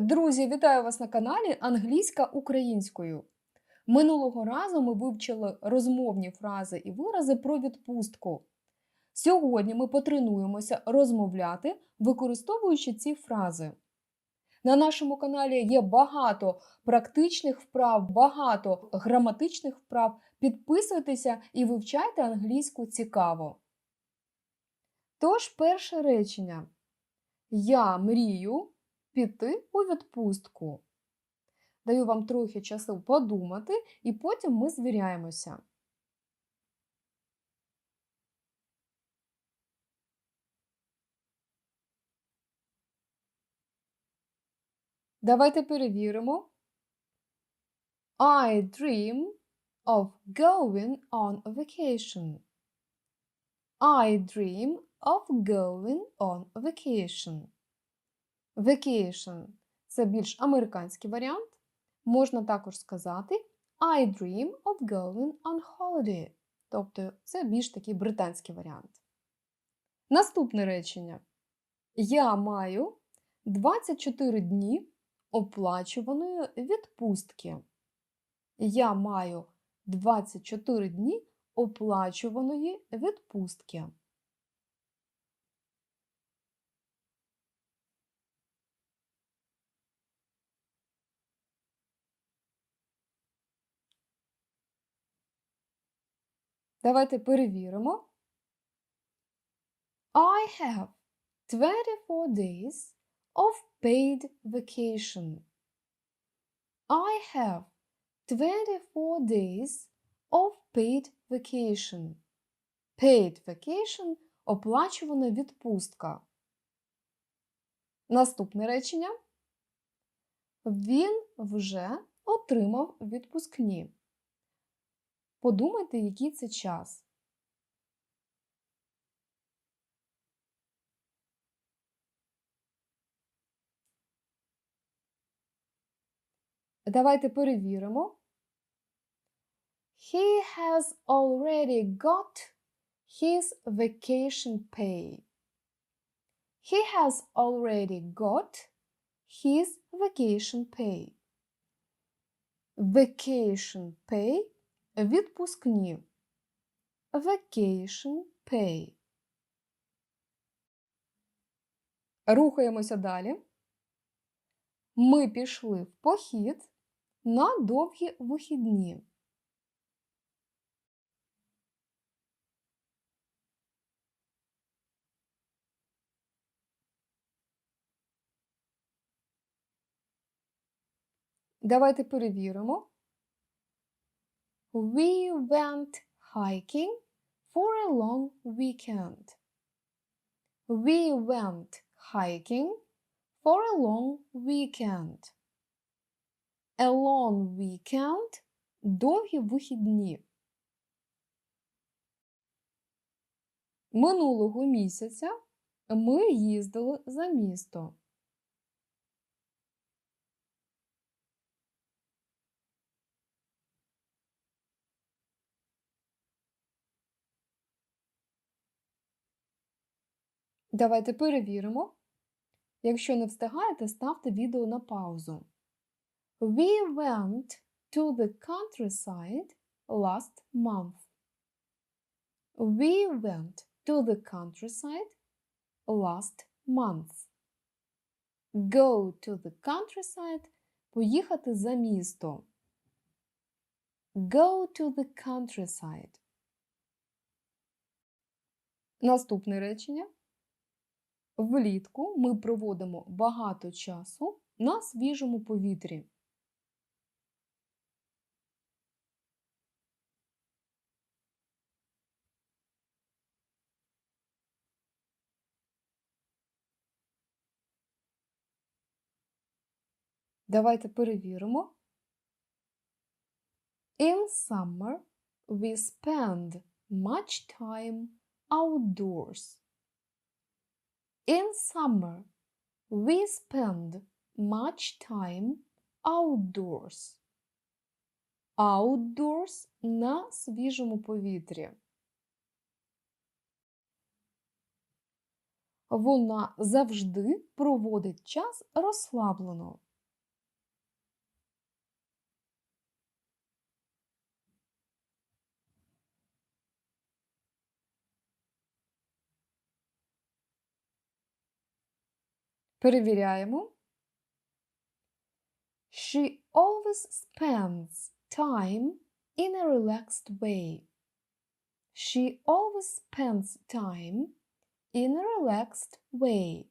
Друзі, вітаю вас на каналі Англійська українською. Минулого разу ми вивчили розмовні фрази і вирази про відпустку. Сьогодні ми потренуємося розмовляти, використовуючи ці фрази. На нашому каналі є багато практичних вправ, багато граматичних вправ. Підписуйтеся і вивчайте англійську цікаво. Тож, перше речення. Я мрію піти у відпустку. Даю вам трохи часу подумати, і потім ми звіряємося. Давайте перевіримо. I dream of going on vacation. I dream of going on vacation. Vacation – це більш американський варіант. Можна також сказати I dream of going on holiday. Тобто це більш такий британський варіант. Наступне речення. Я маю 24 дні оплачуваної відпустки. Я маю 24 дні оплачуваної відпустки. Давайте перевіримо. I have 24 days of paid vacation. I have 24 days of paid vacation. Paid vacation – оплачувана відпустка. Наступне речення. Він вже отримав відпускні. Подумайте, який це час. Давайте перевіримо. He has already got his vacation pay. He has already got his vacation pay. Vacation pay Відпускні. Vacation pay. Рухаємося далі. Ми пішли в похід на довгі вихідні. Давайте перевіримо. We went hiking for a long weekend. We went hiking for a long weekend. A long weekend – довгі вихідні. Минулого місяця ми їздили за місто. Давайте перевіримо. Якщо не встигаєте, ставте відео на паузу. We went to the countryside last month. We went to the countryside last month. Go to the countryside поїхати за місто. Go to the countryside. Наступне речення. Влітку ми проводимо багато часу на свіжому повітрі. Давайте перевіримо. In summer we spend much time outdoors. In summer, we spend much time outdoors. Outdoors на свіжому повітрі. Вона завжди проводить час розслаблено. Перевіряємо. She always spends time in a relaxed way. She always spends time in a relaxed way.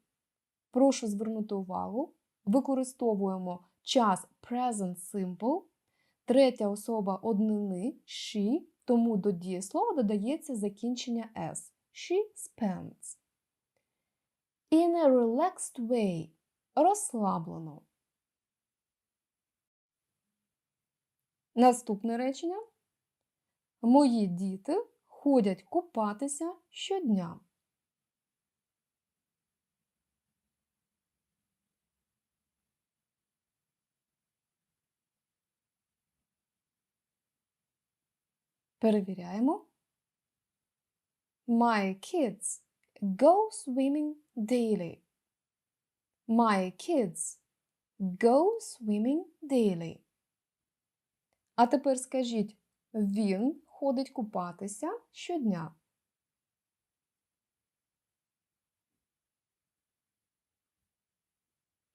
Прошу звернути увагу. Використовуємо час present simple. Третя особа однини she, тому до дієслова додається закінчення s. She spends. In a relaxed way. Розслаблено. Наступне речення. Мої діти ходять купатися щодня. Перевіряємо. My kids go swimming daily. My kids go swimming daily. А тепер скажіть, він ходить купатися щодня.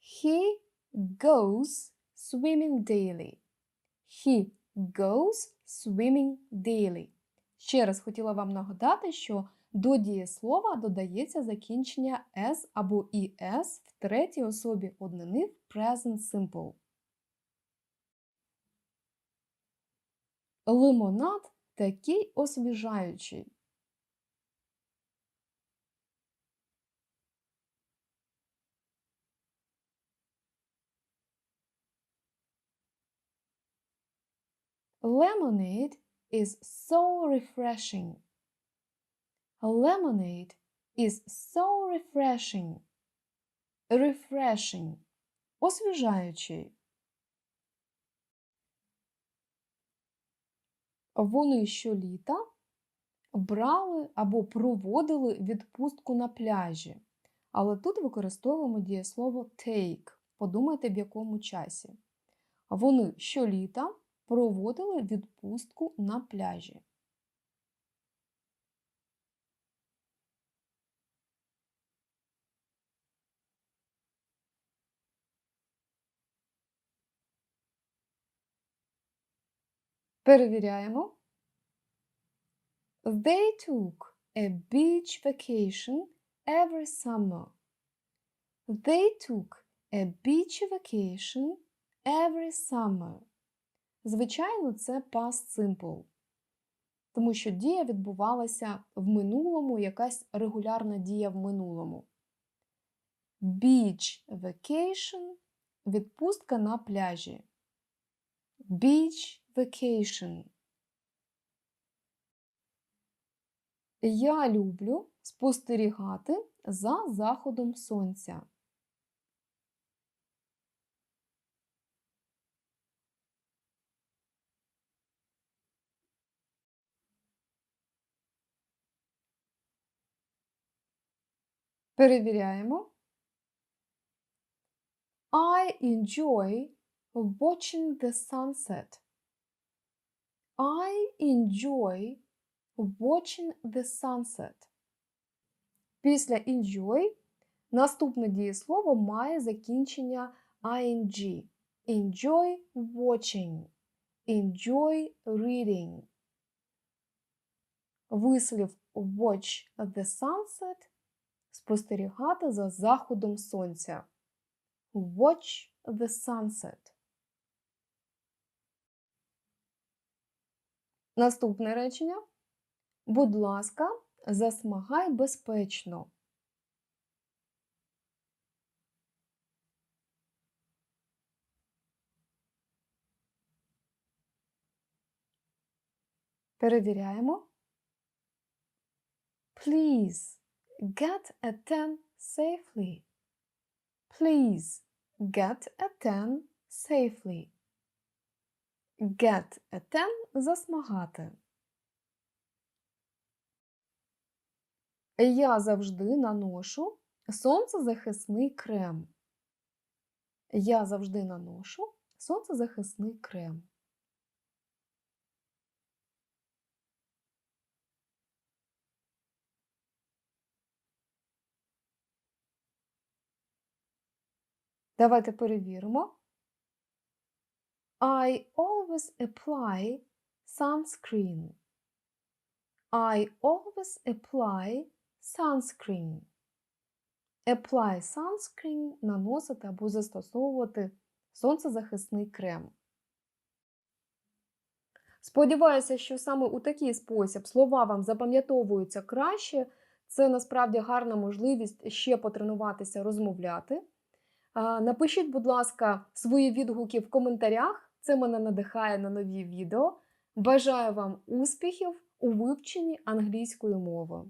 He goes swimming daily. He goes swimming daily. Ще раз хотіла вам нагадати, що до дієслова додається закінчення s або es в третій особі однини в present simple. Лимонад такий освіжаючий. Lemonade is so refreshing. Lemonade is so refreshing. Refreshing. Освіжаючий. Вони щоліта брали або проводили відпустку на пляжі. Але тут використовуємо дієслово take. Подумайте, в якому часі. Вони щоліта проводили відпустку на пляжі. Перевіряємо. They took a beach vacation every summer. They took a beach vacation every summer. Звичайно, це past simple, тому що дія відбувалася в минулому, якась регулярна дія в минулому. Beach vacation відпустка на пляжі. Beach vacation. Я люблю спостерігати за заходом сонця. Перевіряємо. I enjoy watching the sunset. I enjoy watching the sunset. Після enjoy наступне дієслово має закінчення ing. Enjoy watching. Enjoy reading. Вислів watch the sunset спостерігати за заходом сонця. Watch the sunset. Наступне речення. Будь ласка, засмагай безпечно. Перевіряємо. Please get a 10 safely. Please get a 10 safely. Get a 10 засмагати. Я завжди наношу сонцезахисний крем. Я завжди наношу сонцезахисний крем. Давайте перевіримо. I always apply sunscreen. I always apply sunscreen. Apply sunscreen наносити або застосовувати сонцезахисний крем. Сподіваюся, що саме у такий спосіб слова вам запам'ятовуються краще. Це насправді гарна можливість ще потренуватися розмовляти. Напишіть, будь ласка, свої відгуки в коментарях. Це мене надихає на нові відео. Бажаю вам успіхів у вивченні англійської мови.